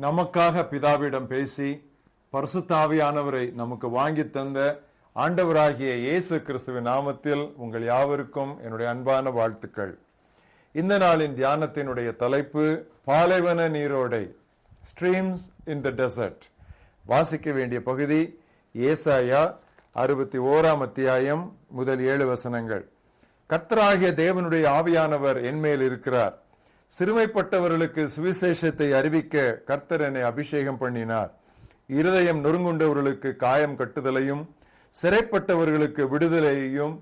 நமக்காக பிதாவிடம் பேசி பரிசுத்தாவியானவரை நமக்கு வாங்கி தந்த ஆண்டவராகிய இயேசு கிறிஸ்துவின் நாமத்தில் உங்கள் யாவருக்கும் என்னுடைய அன்பான வாழ்த்துக்கள். இந்த நாளின் தியானத்தினுடைய தலைப்பு பாலைவன நீரோடை ஸ்ட்ரீம்ஸ் இன் த டெசர்ட் வாசிக்க வேண்டிய பகுதி ஏசாயா அறுபத்தி ஓராம் அத்தியாயம் முதல் ஏழு வசனங்கள். கர்த்தராகிய தேவனுடைய ஆவியானவர் என்மேல் இருக்கிறார். சிறுமைப்பட்டவர்களுக்கு சுவிசேஷத்தை அறிவிக்க கர்த்தர் என்னை அபிஷேகம் பண்ணினார். இருதயம் நொறுங்குண்டவர்களுக்கு காயம் கட்டுதலையும் சிறைப்பட்டவர்களுக்கு விடுதலையையும்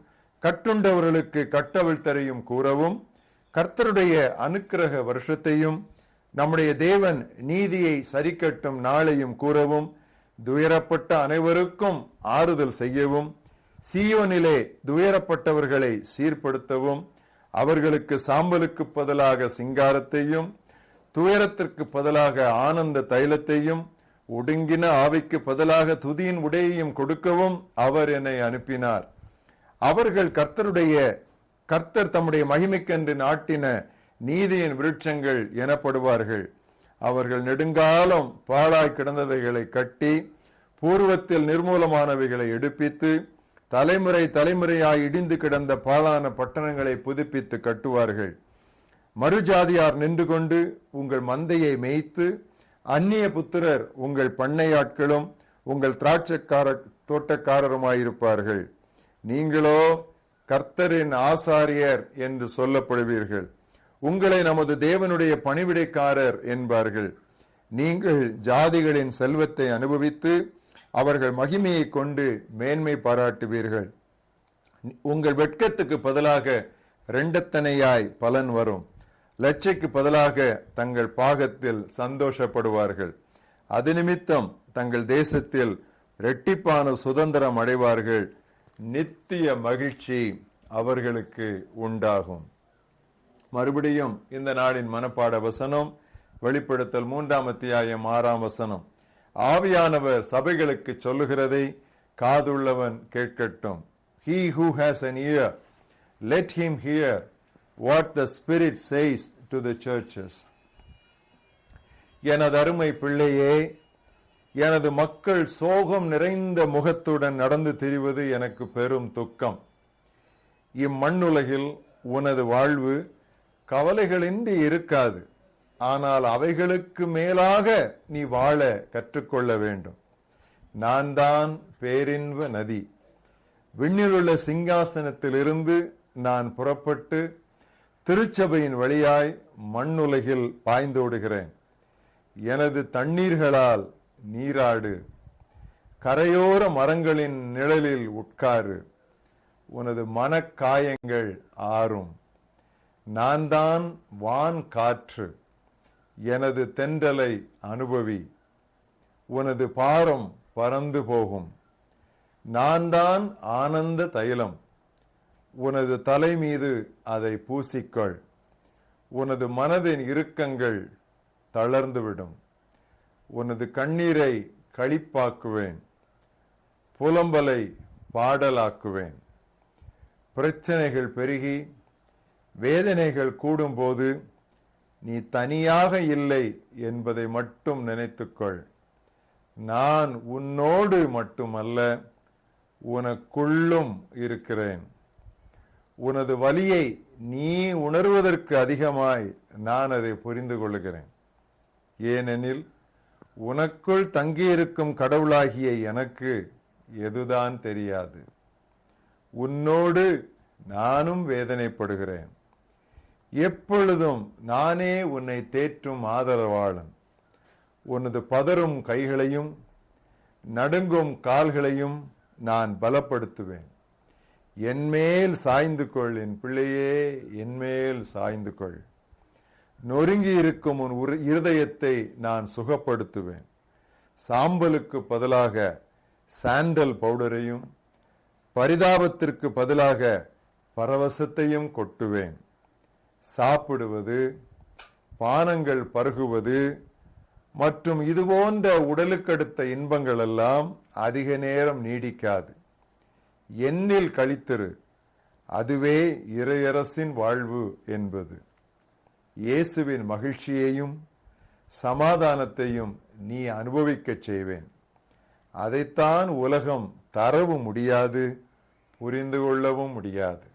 கட்டுண்டவர்களுக்கு கட்டவிழ்த்தரையும் கூறவும் கர்த்தருடைய அனுக்கிரக வருஷத்தையும் நம்முடைய தேவன் நீதியை சரிக்கட்டும் நாளையும் கூறவும் துயரப்பட்ட அனைவருக்கும் ஆறுதல் செய்யவும் சீயோனிலே துயரப்பட்டவர்களை சீர்படுத்தவும் அவர்களுக்கு சாம்பலுக்கு பதிலாக சிங்காரத்தையும் துயரத்திற்கு பதிலாக ஆனந்த தைலத்தையும் ஒடுங்கின ஆவிக்கு பதிலாக துதியின் உடையையும் கொடுக்கவும் அவர் என்னை அனுப்பினார். அவர்கள் கர்த்தருடைய கர்த்தர் தம்முடைய மகிமைக்கென்று நாட்டின நீதியின் விருட்சங்கள் எனப்படுவார்கள். அவர்கள் நெடுங்காலம் பாழாய் கிடந்தவைகளை கட்டி பூர்வத்தில் நிர்மூலமானவைகளை எடுப்பித்து தலைமுறை தலைமுறையாய் இடிந்து கிடந்த பாழான பட்டணங்களை புதுப்பித்து கட்டுவார்கள். மறுஜாதியார் நின்று கொண்டு உங்கள் மந்தையை மேய்த்து அந்நிய புத்திரர் உங்கள் பண்ணையாட்களும் உங்கள் திராட்சக்கார தோட்டக்காரருமாயிருப்பார்கள். நீங்களோ கர்த்தரின் ஆசாரியர் என்று சொல்லப்படுவீர்கள். உங்களை நமது தேவனுடைய பணிவிடைக்காரர் என்பார்கள். நீங்கள் ஜாதிகளின் செல்வத்தை அனுபவித்து அவர்கள் மகிமையை கொண்டு மேன்மை பாராட்டுவீர்கள். உங்கள் வெட்கத்துக்கு பதிலாக ரெண்டத்தனையாய் பலன் வரும். லட்சைக்கு பதிலாக தங்கள் பாகத்தில் சந்தோஷப்படுவார்கள். அது நிமித்தம் தங்கள் தேசத்தில் ரெட்டிப்பான சுதந்திரம் அடைவார்கள். நித்திய மகிழ்ச்சி அவர்களுக்கு உண்டாகும். மறுபடியும் இந்த நாளின் மனப்பாட வசனம் வெளிப்படுத்தல் மூன்றாம் அத்தியாயம் ஆறாம் வசனம். ஆவியானவர் சபைகளுக்கு சொல்லுகிறதை காதுள்ளவன் கேட்கட்டும். He who has an ear let him hear what the spirit says to the churches. எனது அருமை பிள்ளையே எனது மக்கள் சோகம் நிறைந்த முகத்துடன் நடந்து திரிவது எனக்கு பெரும் துக்கம். இம்மண்ணுலகில் உனது வாழ்வு கவலைகளின்றி இருக்காது. ஆனால் அவைகளுக்கு மேலாக நீ வாழ கற்றுக்கொள்ள வேண்டும். நான் தான் பேரின்ப நதி. விண்ணிலுள்ள சிங்காசனத்திலிருந்து நான் புறப்பட்டு திருச்சபையின் வழியாய் மண்ணுலகில் பாய்ந்தோடுகிறேன். எனது தண்ணீர்களால் நீராடு. கரையோர மரங்களின் நிழலில் உட்காரு. உனது மனக்காயங்கள் ஆறும். நான் தான் வான் காற்று. எனது தென்றலை அனுபவி. உனது பாரம் பறந்து போகும். நான் தான் ஆனந்த தைலம். உனது தலை மீது அதை பூசிக்கொள். உனது மனதின் இறுக்கங்கள் தளர்ந்துவிடும். உனது கண்ணீரை களிப்பாக்குவேன் புலம்பலை பாடலாக்குவேன். பிரச்சனைகள் பெருகி வேதனைகள் கூடும்போது நீ தனியாக இல்லை என்பதை மட்டும் நினைத்துக்கொள். நான் உன்னோடு மட்டுமல்ல உனக்குள்ளும் இருக்கிறேன். உனது வலியை நீ உணர்வதற்கு அதிகமாய் நான் அதை புரிந்து கொள்கிறேன். ஏனெனில் உனக்குள் தங்கியிருக்கும் கடவுளாகிய எனக்கு எதுதான் தெரியாது. உன்னோடு நானும் வேதனைப்படுகிறேன். எப்பொழுதும் நானே உன்னை தேற்றும் ஆதரவாளன். உனது பதறும் கைகளையும் நடுங்கும் கால்களையும் நான் பலப்படுத்துவேன். என்மேல் சாய்ந்து கொள் என் பிள்ளையே என்மேல் சாய்ந்து கொள். நொறுங்கி இருக்கும் உன் உரு- இருதயத்தை நான் சுகப்படுத்துவேன். சாம்பலுக்கு பதிலாக சாண்டல் பவுடரையும் பரிதாபத்திற்கு பதிலாக பரவசத்தையும் கொட்டுவேன். சாப்பிடுவது பானங்கள் பருகுவது மற்றும் இது போன்ற உடலுக்கடுத்த இன்பங்கள் எல்லாம் அதிக நேரம் நீடிக்காது. என்னில் கழித்திரு அதுவே இறையரசின் வாழ்வு என்பது. இயேசுவின் மகிழ்ச்சியையும் சமாதானத்தையும் நீ அனுபவிக்கச் செய்வேன். அதைத்தான் உலகம் தரவும் முடியாது புரிந்து கொள்ளவும் முடியாது.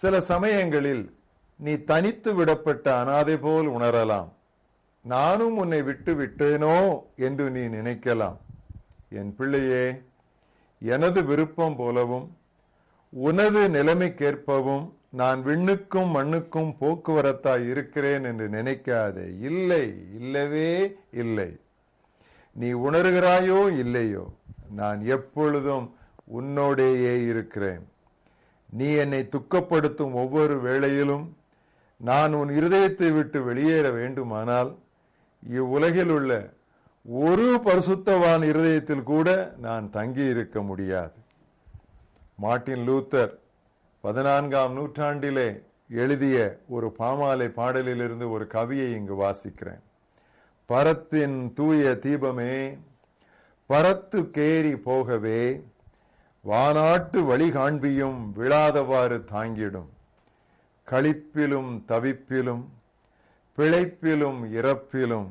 சில சமயங்களில் நீ தனித்து விடப்பட்ட அனாதை போல் உணரலாம். நானும் உன்னை விட்டு விட்டேனோ என்று நீ நினைக்கலாம். என் பிள்ளையே எனது விருப்பம் போலவும் உனது நிலைமைக்கேற்பவும் நான் விண்ணுக்கும் மண்ணுக்கும் போக்குவரத்தாய் இருக்கிறேன் என்று நினைக்காதே. இல்லை இல்லவே இல்லை. நீ உணர்கிறாயோ இல்லையோ நான் எப்பொழுதும் உன்னோடேயே இருக்கிறேன். நீ என்னை துக்கப்படுத்தும் ஒவ்வொரு வேளையிலும் நான் உன் இருதயத்தை விட்டு வெளியேற வேண்டுமானால் இவ்வுலகில் உள்ள ஒரு பரிசுத்தவான் இருதயத்தில் கூட நான் தங்கி இருக்க முடியாது. மார்ட்டின் லூத்தர் பதினான்காம் நூற்றாண்டிலே எழுதிய ஒரு பாமாலை பாடலிலிருந்து ஒரு கவியை இங்கு வாசிக்கிறேன். பரத்தின் தூய தீபமே பரத்து கேரி போகவே வானாட்டு வழி காண்பியும் விழாதவாறு தாங்கிடும். களிப்பிலும் தவிப்பிலும் பிழைப்பிலும் இறப்பிலும்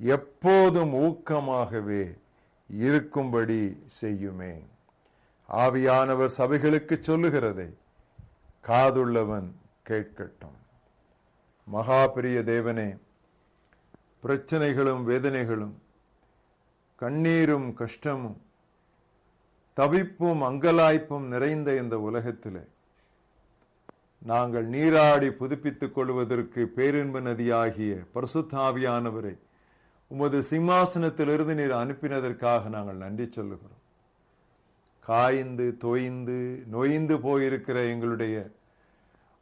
எப்போதும் ஊக்கமாகவே இருக்கும்படி செய்யுமே. ஆவியானவர் சபைகளுக்கு சொல்லுகிறதை காதுள்ளவன் கேட்கட்டும். மகா பெரிய தேவனே பிரச்சனைகளும் வேதனைகளும் கண்ணீரும் கஷ்டமும் தவிப்பும் அங்கலாய்ப்பும் நிறைந்த இந்த உலகத்திலே நாங்கள் நீராடி புதுப்பித்துக் கொள்வதற்கு பேரின்ப நதியாகிய பரிசுத்தாவியானவரை உமது சிம்மாசனத்திலிருந்து நீர் அனுப்பினதற்காக நாங்கள் நன்றி சொல்லுகிறோம். காய்ந்து தொய்ந்து நொய்ந்து போயிருக்கிற எங்களுடைய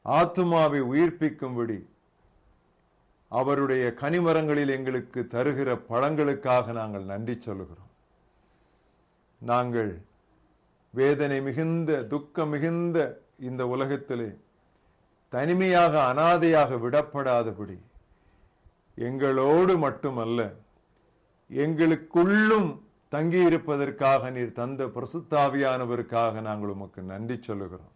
ஆத்துமாவை உயிர்ப்பிக்கும்படி அவருடைய கனிமரங்களில் எங்களுக்கு தருகிற பழங்களுக்காக நாங்கள் நன்றி சொல்லுகிறோம். நாங்கள் வேதனை மிகுந்த துக்கம் மிகுந்த இந்த உலகத்திலே தனிமையாக அனாதையாக விடப்படாதபடி எங்களோடு மட்டுமல்ல எங்களுக்குள்ளும் தங்கியிருப்பதற்காக நீர் தந்த பிரசுத்தாவியானவருக்காக நாங்கள் உமக்கு நன்றி சொல்லுகிறோம்.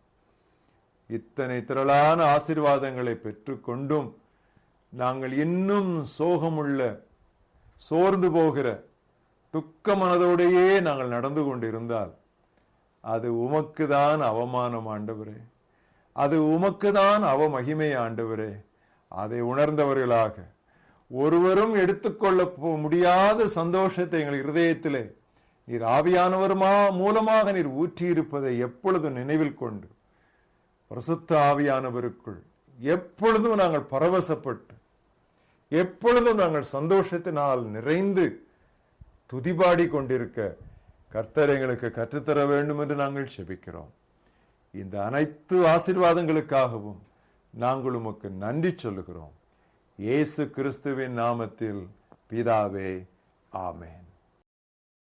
இத்தனை திரளான ஆசீர்வாதங்களை பெற்றுக்கொண்டும் நாங்கள் இன்னும் சோகமுள்ள சோர்ந்து போகிற துக்க மனதோடையே நாங்கள் நடந்து கொண்டிருந்தால் அது உமக்குதான் அவமானம் ஆண்டவரே. அது உமக்குதான் அவ மகிமை ஆண்டவரே. அதை உணர்ந்தவர்களாக ஒருவரும் எடுத்துக்கொள்ள முடியாத சந்தோஷத்தை எங்கள் இருதயத்திலே நீர் ஆவியானவருமா மூலமாக நீர் ஊற்றியிருப்பதை எப்பொழுதும் நினைவில் கொண்டு பிரசுத்த ஆவியானவருக்குள் எப்பொழுதும் நாங்கள் பரவசப்பட்டு எப்பொழுதும் நாங்கள் சந்தோஷத்தினால் நிறைந்து துதிபாடி கொண்டிருக்க கர்த்தர் எங்களுக்கு கற்றுத்தர வேண்டும் என்று நாங்கள் செபிக்கிறோம். இந்த அனைத்து ஆசீர்வாதங்களுக்காகவும் நாங்கள் உமக்கு நன்றி சொல்லுகிறோம். இயேசு கிறிஸ்துவின் நாமத்தில் பிதாவே ஆமேன்.